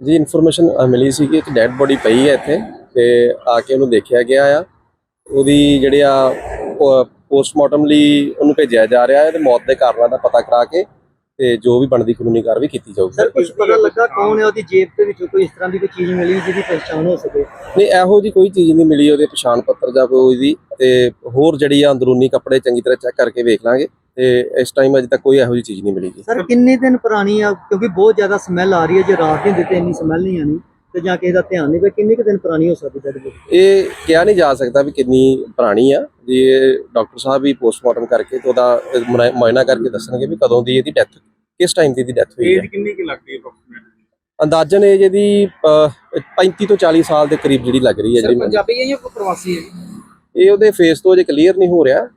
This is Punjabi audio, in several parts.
ਜੀ ਇਨਫੋਰਮੇਸ਼ਨ ਮਿਲੀ ਸੀ ਕਿ ਇੱਕ ਡੈੱਡ ਬੋਡੀ ਪਈ ਹੈ ਇੱਥੇ ਤੇ ਆ ਕੇ ਉਹਨੂੰ ਦੇਖਿਆ ਗਿਆ ਆ। ਉਹਦੀ ਜਿਹੜੇ ਆ ਪੋਸਟਮਾਰਟਮ ਲਈ ਉਹਨੂੰ ਭੇਜਿਆ ਜਾ ਰਿਹਾ ਹੈ ਤੇ ਮੌਤ ਦੇ ਕਾਰਨਾਂ ਦਾ ਪਤਾ ਕਰਾ ਕੇ ਤੇ ਜੋ ਵੀ ਬਣਦੀ ਕਾਨੂੰਨੀ ਕਾਰਵਾਈ ਕੀਤੀ ਜਾਊਗੀ। ਸਰ ਕੁਝ ਪਤਾ ਲੱਗਾ ਕੌਣ ਹੈ ਉਹਦੀ ਜੇਬ ਦੇ ਵਿੱਚੋਂ? ਕੋਈ ਇਸ ਤਰ੍ਹਾਂ ਦੀ ਕੋਈ ਚੀਜ਼ ਮਿਲੀ ਜਿਹਦੀ ਪਛਾਣ ਹੋ ਸਕੇ? ਨਹੀਂ ਇਹੋ ਜੀ ਕੋਈ ਚੀਜ਼ ਨਹੀਂ ਮਿਲੀ ਉਹਦੇ ਪਛਾਣ ਪੱਤਰ ਜਾਂ ਕੋਈ ਉਹਦੀ ਤੇ ਹੋਰ ਜਿਹੜੀ ਆ ਅੰਦਰੂਨੀ ਕੱਪੜੇ ਚੰਗੀ ਤਰ੍ਹਾਂ ਚੈੱਕ ਕਰਕੇ ਵੇਖ ਲਾਂਗੇ। ਤੇ ਇਸ ਟਾਈਮ ਅਜੇ ਤੱਕ ਕੋਈ ਇਹੋ ਜੀ ਚੀਜ਼ ਨਹੀਂ ਮਿਲੀ ਜੀ। ਸਰ ਕਿੰਨੇ ਦਿਨ ਪੁਰਾਣੀ ਆ? ਕਿਉਂਕਿ ਬਹੁਤ ਜ਼ਿਆਦਾ ਸਮੈਲ ਆ ਰਹੀ ਹੈ ਜੇ ਰਾਤ ਦੀ ਹੁੰਦੀ ਤੇ ਇੰਨੀ ਸਮੈਲ ਨਹੀਂ ਆਣੀ ਤੇ ਜਾਂ ਕਿਸੇ ਦਾ ਧਿਆਨ ਨਹੀਂ ਪਿਆ ਕਿੰਨੇ ਕੁ ਦਿਨ ਪੁਰਾਣੀ ਹੋ ਸਕਦੀ ਡੈਡ ਇਹ ਕਿਹਾ ਨਹੀਂ ਜਾ ਸਕਦਾ ਵੀ ਕਿੰਨੀ ਪੁਰਾਣੀ ਆ। ਜੀ ਇਹ ਡਾਕਟਰ ਸਾਹਿਬ ਵੀ ਪੋਸਟਮਾਰਟਮ ਕਰਕੇ ਤੇ ਉਹਦਾ ਮੁਆਇਨਾ ਕਰਕੇ ਦੱਸਣਗੇ ਵੀ ਕਦੋਂ ਦੀ ਇਹਦੀ ਡੈਥ ਕਿਸ ਟਾਈਮ ਦੀ ਇਹਦੀ ਡੈਥ ਹੋਈ ਹੈ ਏਜ ਕਿੰਨੀ ਕੀ ਲੱਗਦੀ ਹੈ approximate? ਅੰਦਾਜ਼ਨ ਏਜ ਇਹਦੀ ਅਹ, 35 ਤੋਂ 40 ਸਾਲ ਦੇ ਕਰੀਬ ਜਿਹੜੀ ਲੱਗ ਰਹੀ ਹੈ ਜਿਹੜੀ। ਪੰਜਾਬੀ ਹੈ ਜਾਂ ਕੋਈ ਪ੍ਰਵਾਸੀ ਹੈ? ਇਹ ਉਹਦੇ ਫੇਸ ਤੋਂ ਅਜੇ ਕਲੀਅਰ ਨਹੀਂ ਹੋ ਰਿਹਾ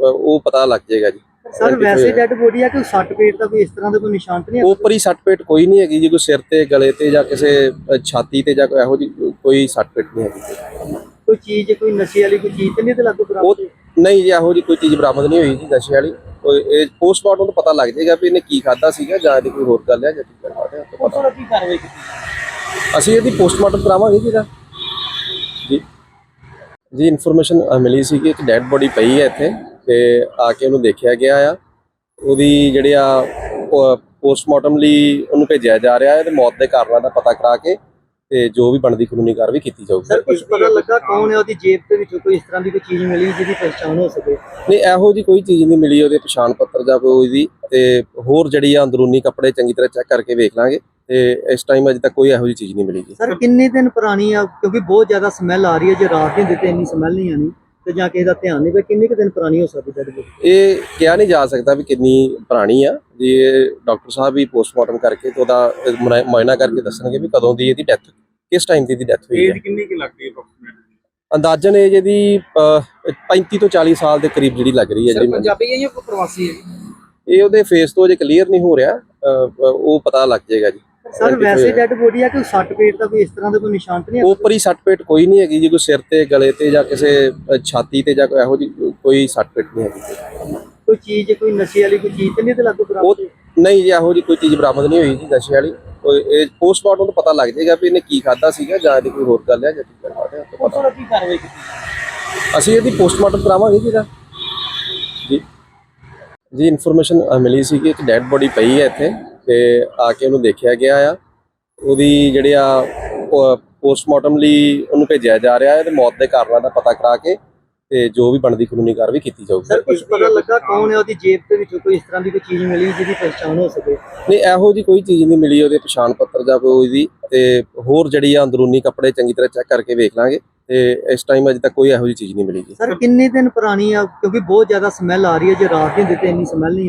ਉਹ ਪਤਾ ਲੱਗ ਜਾਏਗਾ ਜੀ। ਸਰ ਵੈਸੇ ਡੈਡ ਬੋਡੀ ਆ ਕਿ ਸੱਟ ਪੇਟ ਦਾ ਕੋਈ ਇਸ ਤਰ੍ਹਾਂ ਦਾ ਕੋਈ ਨਿਸ਼ਾਨ ਤਾਂ ਨਹੀਂ ਹੈ? ਉੱਪਰ ਹੀ ਸੱਟ ਪੇਟ ਕੋਈ ਨਹੀਂ ਹੈਗੀ ਜੀ ਕੋਈ ਸਿਰ ਤੇ ਗਲੇ ਤੇ ਜਾਂ ਕਿਸੇ ਛਾਤੀ ਤੇ ਜਾਂ ਕੋਈ ਇਹੋ ਜਿਹੀ ਕੋਈ ਸੱਟ ਪੇਟ ਨਹੀਂ ਹੈਗੀ। ਕੋਈ ਚੀਜ਼ ਕੋਈ ਨਸ਼ੇ ਵਾਲੀ ਕੋਈ ਚੀਜ਼ ਤਾਂ ਨਹੀਂ ਤੇ ਲੱਗੋ ਉਹ ਬਰਾਬਰ ਨਹੀਂ ਜੀ ਇਹੋ ਜਿਹੀ ਕੋਈ ਚੀਜ਼ ਬਰਾਮਦ ਨਹੀਂ ਹੋਈ ਜੀ ਨਸ਼ੇ ਵਾਲੀ। ਉਹ ਇਹ ਪੋਸਟਮਾਰਟਮ ਤੋਂ ਪਤਾ ਲੱਗ ਜਾਏਗਾ ਵੀ ਇਹਨੇ ਕੀ ਖਾਦਾ ਸੀਗਾ ਜਾਂ ਇਹਦੀ ਕੋਈ ਹੋਰ ਗੱਲ ਹੈ ਜਾਂ ਕੀ ਕਰਵਾ ਰਿਹਾ ਉਸ ਤੋਂ ਕੀ ਕਾਰਵਾਈ ਕੀਤੀ? ਅਸੀਂ ਇਹਦੀ ਪੋਸਟਮਾਰਟਮ ਕਰਾਵਾਂਗੇ ਜੀ ਇਹਦਾ। ਜੀ। ਜੀ ਇਨਫੋਰਮੇਸ਼ਨ ਮਿਲੀ ਸੀ ਕਿ ਇੱਕ ਡੈੱਡ ਬੋਡੀ ਪਈ ਹੈ ਇੱਥੇ। ਤੇ ਆ ਕੇ ਉਹਨੂੰ ਦੇਖਿਆ ਗਿਆ ਆ। ਉਹਦੀ ਜਿਹੜੇ ਆ ਪੋਸਟਮਾਰਟਮ ਲਈ ਉਹਨੂੰ ਭੇਜਿਆ ਜਾ ਰਿਹਾ ਹੈ ਤੇ ਮੌਤ ਦੇ ਕਾਰਨਾਂ ਦਾ ਪਤਾ ਕਰਾ ਕੇ ਤੇ ਜੋ ਵੀ ਬਣਦੀ ਕਾਨੂੰਨੀ ਕਾਰਵਾਈ ਕੀਤੀ ਜਾਊਗੀ। ਸਰ ਕੁਝ ਪਤਾ ਲੱਗਾ ਕੌਣ ਹੈ ਉਹਦੀ ਜੇਬ ਦੇ ਵਿੱਚੋਂ? ਕੋਈ ਇਸ ਤਰ੍ਹਾਂ ਦੀ ਕੋਈ ਚੀਜ਼ ਮਿਲੀ ਜਿਹਦੀ ਪਛਾਣ ਹੋ ਸਕੇ? ਨਹੀਂ ਇਹੋ ਜੀ ਕੋਈ ਚੀਜ਼ ਨਹੀਂ ਮਿਲੀ ਉਹਦੇ ਪਛਾਣ ਪੱਤਰ ਜਾਂ ਕੋਈ ਉਹਦੀ ਤੇ ਹੋਰ ਜਿਹੜੀ ਆ ਅੰਦਰੂਨੀ ਕੱਪੜੇ ਚੰਗੀ ਤਰ੍ਹਾਂ ਚੈੱਕ ਕਰਕੇ ਵੇਖ ਲਾਂਗੇ ਤੇ ਇਸ ਟਾਈਮ ਅਜੇ ਤੱਕ ਕੋਈ ਇਹੋ ਜੀ ਚੀਜ਼ ਨਹੀਂ ਮਿਲੀ ਜੀ। ਸਰ ਕਿੰਨੇ ਦਿਨ ਪੁਰਾਣੀ ਆ? ਕਿਉਂਕਿ ਬਹੁਤ ਜ਼ਿਆਦਾ ਸਮੈਲ ਆ ਰਹੀ ਹੈ ਜੇ ਰਾਤ ਦੀ ਹੁੰਦੀ ਤੇ ਇੰਨੀ ਸਮੈਲ ਨਹੀਂ ਆਣੀ ਤੇ ਜਾਂ ਕਿਸੇ ਦਾ ਧਿਆਨ ਨਹੀਂ ਪਿਆ ਕਿੰਨੇ ਕੁ ਦਿਨ ਪੁਰਾਣੀ ਹੋ ਸਕਦੀ ਡੈਡ ਬੋਡੀ ਇਹ ਕਿਹਾ ਨਹੀਂ ਜਾ ਸਕਦਾ ਵੀ ਕਿੰਨੀ ਪੁਰਾਣੀ ਆ ਜੀ ਇਹ ਡਾਕਟਰ ਸਾਹਿਬ ਵੀ ਪੋਸਟਮਾਰਟਮ ਕਰਕੇ ਤੇ ਉਹਦਾ ਮੁਆਇਨਾ ਕਰਕੇ ਦੱਸਣਗੇ ਵੀ ਕਦੋਂ ਦੀ ਇਹਦੀ ਡੈਥ ਕਿਸ ਟਾਈਮ ਦੀ ਇਹਦੀ ਡੈਥ ਹੋਈ ਹੈ ਏਜ ਕਿੰਨੀ ਕੀ ਲੱਗਦੀ ਹੈ approximate? ਅੰਦਾਜ਼ਨ ਇਹਦੀ ਅਹ, 35 ਤੋਂ 40 ਸਾਲ ਦੇ ਕਰੀਬ ਜਿਹੜੀ ਲੱਗ ਰਹੀ ਹੈ ਜਿਹੜੀ ਮੈਨੂੰ। ਪੰਜਾਬੀ ਹੈ ਜਾਂ ਕੋਈ ਪ੍ਰਵਾਸੀ ਹੈ ਇਹ ਉਹਦੇ ਫੇਸ ਤੋਂ ਅਜੇ ਕਲੀਅਰ ਨਹੀਂ ਹੋ ਰਿਹਾ ਉਹ ਪਤਾ ਲੱਗ ਜਾਏਗਾ ਜੀ ਸਰ ਵੈਸੇ ਡੈਡ ਬੋਡੀ ਆ ਕਿ ਸੱਟ ਪੇਟ ਦਾ ਕੋਈ ਇਸ ਤਰ੍ਹਾਂ ਦਾ ਕੋਈ ਨਿਸ਼ਾਨ ਤਾਂ ਨਹੀਂ ਹੈ? ਉੱਪਰ ਹੀ ਸੱਟ ਪੇਟ ਕੋਈ ਨਹੀਂ ਹੈਗੀ ਜੀ ਕੋਈ ਸਿਰ ਤੇ ਗਲੇ ਤੇ ਜਾਂ ਕਿਸੇ ਛਾਤੀ ਤੇ ਜਾਂ ਕੋਈ ਇਹੋ ਜਿਹੀ ਕੋਈ ਸੱਟ ਪੇਟ ਨਹੀਂ ਹੈਗੀ। ਕੋਈ ਚੀਜ਼ ਕੋਈ ਨਸ਼ੇ ਵਾਲੀ ਕੋਈ ਚੀਜ਼ ਤਾਂ ਨਹੀਂ ਤੇ ਲੱਗੋ ਉਹ ਬਰਾਬਰ ਨਹੀਂ ਜੀ ਇਹੋ ਜਿਹੀ ਕੋਈ ਚੀਜ਼ ਬਰਾਮਦ ਨਹੀਂ ਹੋਈ ਜੀ ਨਸ਼ੇ ਵਾਲੀ। ਉਹ ਇਹ ਪੋਸਟਮਾਰਟਮ ਤੋਂ ਪਤਾ ਲੱਗ ਜਾਏਗਾ ਵੀ ਇਹਨੇ ਕੀ ਖਾਦਾ ਸੀਗਾ ਜਾਂ ਇਹਦੀ ਕੋਈ ਹੋਰ ਗੱਲ ਹੈ ਜਾਂ ਕੀ ਕਰਵਾ ਰਿਹਾ ਉਹ ਪਤਾ। ਕੀ ਕਾਰਵਾਈ ਕੀਤੀ? ਅਸੀਂ ਇਹਦੀ ਪੋਸਟਮਾਰਟਮ ਕਰਾਵਾਂਗੇ ਜੀ ਇਹਦਾ। ਜੀ। ਜੀ ਇਨਫੋਰਮੇਸ਼ਨ ਮਿਲੀ ਸੀ ਕਿ ਇੱਕ ਡੈੱਡ ਬੋਡੀ ਪਈ ਹੈ ਇੱਥੇ। ਤੇ ਆ ਕੇ ਉਹਨੂੰ ਦੇਖਿਆ ਗਿਆ ਆ। ਉਹਦੀ ਜਿਹੜੇ ਆ ਪੋਸਟਮਾਰਟਮ ਲਈ ਉਹਨੂੰ ਭੇਜਿਆ ਜਾ ਰਿਹਾ ਹੈ ਤੇ ਮੌਤ ਦੇ ਕਾਰਨਾਂ ਦਾ ਪਤਾ ਕਰਾ ਕੇ ਤੇ ਜੋ ਵੀ ਬਣਦੀ ਕਾਨੂੰਨੀ ਕਾਰਵਾਈ ਕੀਤੀ ਜਾਊਗੀ। ਸਰ ਕੁਝ ਪਤਾ ਲੱਗਾ ਕੌਣ ਹੈ ਉਹਦੀ ਜੇਬ ਦੇ ਵਿੱਚੋਂ? ਕੋਈ ਇਸ ਤਰ੍ਹਾਂ ਦੀ ਕੋਈ ਚੀਜ਼ ਮਿਲੀ ਜਿਹਦੀ ਪਛਾਣ ਹੋ ਸਕੇ? ਨਹੀਂ ਇਹੋ ਜੀ ਕੋਈ ਚੀਜ਼ ਨਹੀਂ ਮਿਲੀ ਉਹਦੇ ਪਛਾਣ ਪੱਤਰ ਜਾਂ ਕੋਈ ਉਹਦੀ। ਤੇ ਹੋਰ ਜਿਹੜੀ ਆ ਅੰਦਰੂਨੀ ਕੱਪੜੇ ਚੰਗੀ ਤਰ੍ਹਾਂ ਚੈੱਕ ਕਰਕੇ ਵੇਖ ਲਾਂਗੇ ਤੇ ਇਸ ਟਾਈਮ ਅਜੇ ਤੱਕ ਕੋਈ ਇਹੋ ਜੀ ਚੀਜ਼ ਨਹੀਂ ਮਿਲੀ ਜੀ। ਸਰ ਕਿੰਨੇ ਦਿਨ ਪੁਰਾਣੀ ਆ? ਕਿਉਂਕਿ ਬਹੁਤ ਜ਼ਿਆਦਾ ਸਮੈਲ ਆ ਰਹੀ ਹੈ ਜੇ ਰਾਤ ਦੀ ਹੁੰਦੀ ਤੇ ਇੰਨੀ ਸਮੈਲ ਨਹੀਂ